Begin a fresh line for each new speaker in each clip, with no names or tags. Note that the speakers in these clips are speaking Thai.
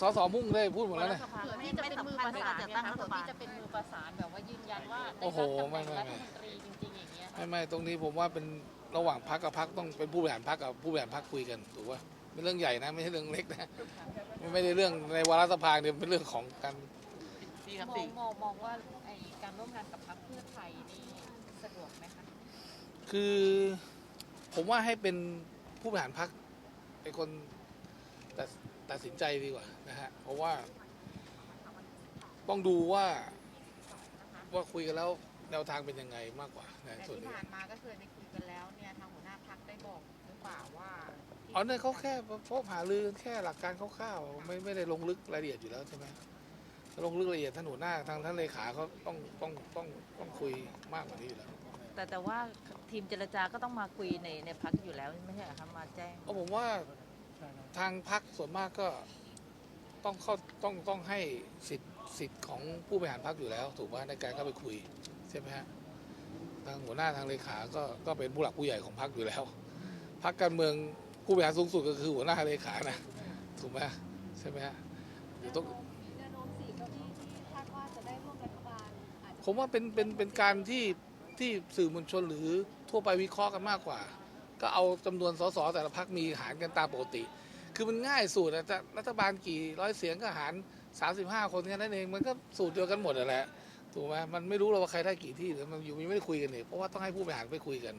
สสมุ่งได้พูดหมดแล้วนะ
เผื่อที่จะเป็นมือประสานเนี่ยค่ะเผื่อที่จะเป็นมือประสานแบบว่ายืนยันว่า
โอ้โห
ได้
ไม่
รับ
ไม่
ตำแหน่งรัฐมนตรีจริงๆอย่างเงี้ย
ไม่ไม่ตรงนี้ผมว่าเป็นระหว่างพักกับพักต้องเป็นผู้บริหารพักกับผู้บริหารพักคุยกันถูกป่ะเป็นเรื่องใหญ่นะไม่ใช่เรื่องเล็กนะไม่ได้เรื่องในวาระสภาเนี่ยเป็นเรื่องของการ
พี่ครับ
มอ
พี่
งมองมองว่าไอการร่วมงานกับพรรคเพื่อไทยนี่สะดวกไหมคะ
คือผมว่าให้เป็นผู้บริหารพักเป็นคนตัด ตัดสินใจดีกว่านะฮะเพราะว่า ต้องดูว่า ว่าคุยกันแล้วแนวทางเป็นยังไงมากกว่านะ
แต่
ส่วน
ที่
นี้
ผ่านมาก็เคยไปคุยกันแล้วเนี่ยทางหัวหน้าพักได้บอกหรือเปล่าว่า
อ๋อเนี่ยเขาแค่พบหารือแค่หลักการคร่าวๆไม่ไม่ได้ลงลึกรายละเอียดอยู่แล้วใช่ไหมถ้าลงลึกรายละเอียดท่านหัวหน้าทางท่านเลขาเขาต้องต้องต้องต้องคุยมากกว่านี้อยู่แล้ว
แต่แต่ว่าทีมเจรจาก็ต้องมาคุยในในพักอยู่แล้วไม่ใช่เหรอคะมาแจ้ง
เพราะผมว่า ทางพักส่วนมากก็ต้องเข้าต้องต้องให้สิทธิ์สิทธิ์ของผู้บริหารพักอยู่แล้ว ถูกไหมในการเข้าไปคุยใช่ไหมฮะทางหัวหน้าทางเลขาก็ก็เป็นผู้หลักผู้ใหญ่ของพักอยู่แล้วพักการเมืองผู้บริหารสูงสุดก็คือหัวหน้าเลขานะถูกไหมใช่ไหมฮะเดี๋ยวต้อง
แนวโน้มสี่เก้าอี้ที่คาดว่าจะได้ร่วมรัฐบาลอาจจะ
ผมว่าเป็นเป็นเป็นการที่ที่สื่อมวลชนหรือทั่วไปวิเคราะห์กันมากกว่า ก็เอาจำนวนสสแต่ละพักมีหารกันตามปกติ คือมันง่ายสูตรอะจะรัฐบาลกี่ร้อยเสียงก็หาร 35 คนแค่นั้นเองมันก็สูตรเดียวกันหมดอะแหละถูกไหมมันไม่รู้หรอกว่าใครได้กี่ที่หรือมันอยู่ยังไม่ได้คุยกันเนี่ยเพราะว่าต้องให้ผู้บริหารไปคุยกัน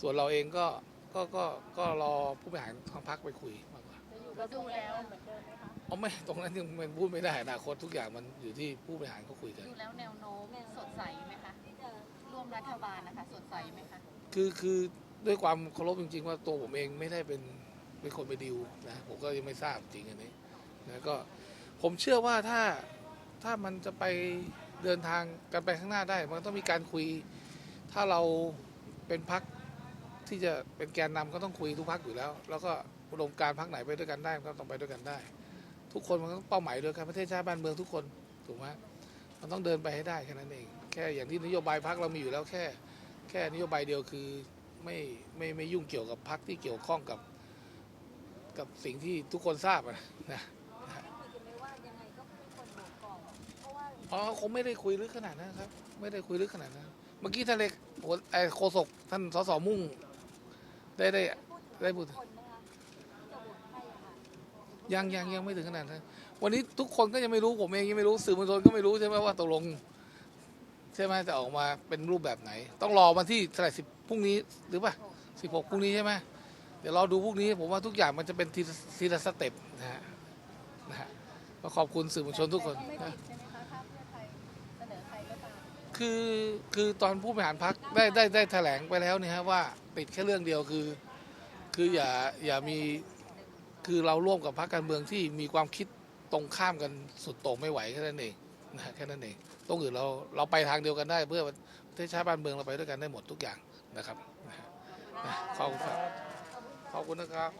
ส่วนเราเองก็ก็ก็ก็รอผู้บริหารทางพักไปคุยมากกว่า
ก็ดูแล้วเหมือนเดิมไหมคะ
อ๋อไม่ตรงนั้นยังมันพูดไม่ได้อนาคตทุกอย่างมันอยู่ที่ผู้บริหารเขาคุยกัน
ดูแล้วแนวโน้มสดใสไหมคะร่วมรัฐบาลนะคะสดใสไหมคะ
คือคือ ด้วยความเคารพจริง ๆ ว่าตัวผมเองไม่ได้เป็นเป็นคนไปดิวนะผมก็ยังไม่ทราบจริงอันนี้นะก็ผมเชื่อว่าถ้าถ้ามันจะไปเดินทางกันไปข้างหน้าได้ มันต้องมีการคุย ถ้าเราเป็นพักที่จะเป็นแกนนำก็ต้องคุยทุกพักอยู่แล้ว แล้วก็อุดมการพักไหนไปด้วยกันได้มันก็ต้องไปด้วยกันได้ ทุกคนมันก็เป้าหมายเดียวกันประเทศชาติบ้านเมืองทุกคนถูกไหมมันต้องเดินไปให้ได้แค่นั้นเอง แค่อย่างที่นโยบายพักเรามีอยู่แล้วแค่ แค่นโยบายเดียวคือ ไม่ไม่ไม่ยุ่งเกี่ยวกับพักที่เกี่ยวข้องกับกับสิ่งที่ทุกคนทราบนะ
นไหมว่ายังไงก็ไม่ควรโหวตก่อนเพราะ
อ๋อคงไม่ได้คุยลึกขนาดนั้นครับ ไม่ได้คุยลึกขนาดนั้นเมื่อกี้ท่านเลขไอโฆษกท่านสสมุ่ง ได้ได้ได้พูดยังยังยังไม่ถึงขนาดนั้นวันนี้ทุกคนก็ยังไม่รู้ผมเองยังไม่รู้สื่อมวลชนก็ไม่รู้ใช่ไหมว่าตกลง ใช่ไหมจะออกมาเป็นรูปแบบไหน ต้องรอวันที่เท่าไหร่สิบ พรุ่งนี้หรือป่ะสิบหกพรุ่งนี้ใช่ไหมเดี๋ยวรอดูพรุ่งนี้ ผมว่าทุกอย่างมันจะเป็นทีละทีละสเต็ปนะฮะนะฮะก็ขอบคุณสื่อมวลชนทุกคน
แต่ไม่
นะ
ผิดใช่ไหมคะถ้าเพื่อไทยเสนอใครก็ตาม
คือคือตอนผู้บริหารพักได้ได้ได้แถลงไปแล้วเนี่ยฮะว่าติดแค่เรื่องเดียวคือ คืออย่าอย่ามีคือเราร่วมกับพรรคการเมืองที่มีความคิดตรงข้ามกันสุดโต่งไม่ไหวแค่นั้นเองนะฮะแค่นั้นเองตรงอื่นเราเราไปทางเดียวกันได้เพื่อประเทศชาติบ้านเมืองเราไปด้วยกันได้หมดทุกอย่าง นะครับขอบคุณครับขอบคุณนะครับ